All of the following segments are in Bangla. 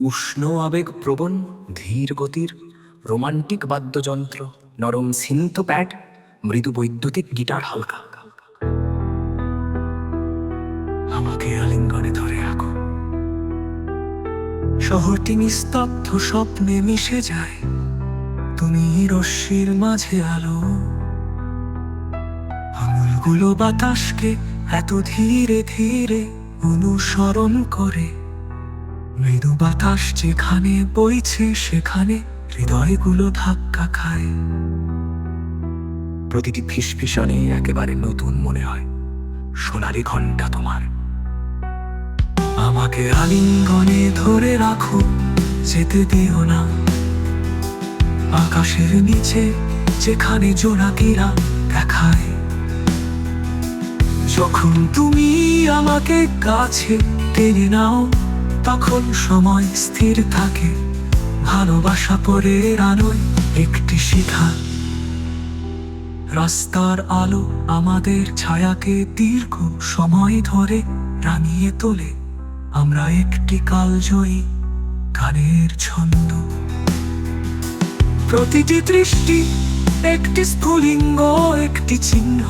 উষ্ণ আবেগ প্রবণ, ধীর গতির, রোমান্টিক বাদ্যযন্ত্র, নরম সিন্ত প্যাড, মৃদু বৈদ্যুতিক গিটার হালকা। আমাকে আলিঙ্গনে ধরে রাখো। শহরটি নিস্তব্ধ, স্বপ্নে মিশে যায়। তুমি রশ্মির মাঝে আলো। আঙুলগুলো বাতাসকে এত ধীরে ধীরে অনুসরণ করে। মৃদু বাতাস যেখানে বইছে সেখানে হৃদয়গুলো ধাক্কা খায়। প্রতিটি ফিসফিসানে একেবারে নতুন মনে হয়। সোনালি ঘণ্টা তোমার। আমাকে আলিঙ্গনে ধরে রাখো, যেতে দিও না। আকাশের নিচে যেখানে জোনাকিরা দেখায়। যখন তুমি আমাকে কাছে টেনে নাও তখন সময় স্থির থাকে, ভালোবাসা পরে আলোয় একটি শিখা। রাস্তার আলো আমাদের ছায়াকে দীর্ঘ সময় ধরে রাঙিয়ে তোলে। আমরা একটি কালজয়ী গানের ছন্দ। প্রতিটি দৃষ্টি, একটি স্ফুলিঙ্গ, একটি চিহ্ন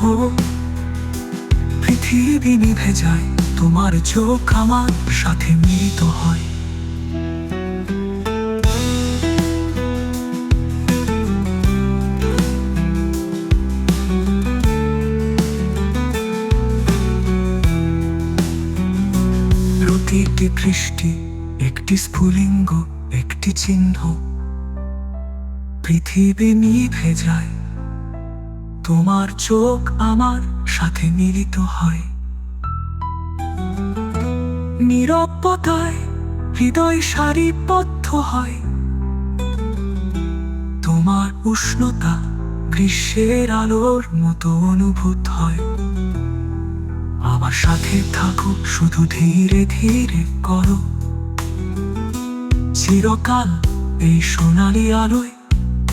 পৃথিবী নিভে যায় তোমার চোখ আমার সাথে মিলিত হয়। প্রতিটি দৃষ্টি একটি স্ফুলিঙ্গ, একটি চিহ্ন। পৃথিবী নিভে যায় তোমার চোখ আমার সাথে মিলিত হয়। নিরবতায় হৃদয় সারিবদ্ধ হয়। তোমার উষ্ণতা গ্রীষ্মের আলোর মতো অনুভূত হয়। আমার সাথে থাকো, শুধু ধীরে ধীরে করো। চিরকাল এই সোনালি আলোয়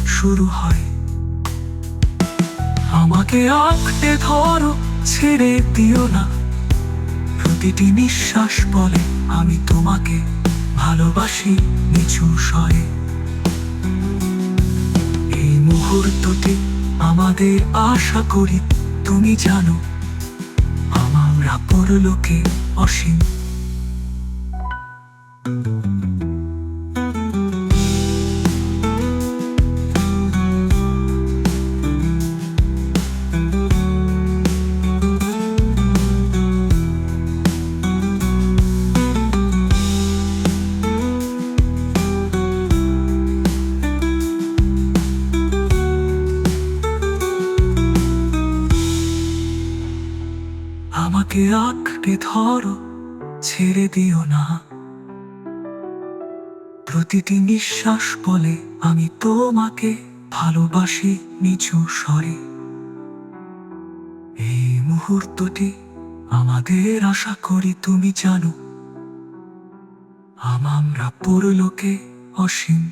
শুরু হয়। আমাকে আঁকড়ে ধরো, ছেড়ে দিও না। প্রতিটি নিঃশ্বাস বলে, আমি তোমাকে ভালোবাসি নিচু স্বরে এই মুহূর্তটি আমাদের আশা করি, তুমি জানো, আমরা পরলোকে অসীম। আমাকে আঁকড়ে ধরো, ছেড়ে দিও না। প্রতিটি নিঃশ্বাস বলে, আমি তোমাকে ভালোবাসি নিচু স্বরে। এই মুহূর্তটি আমাদের আশা করি তুমি জানো। আমরা পরলোকে অসীম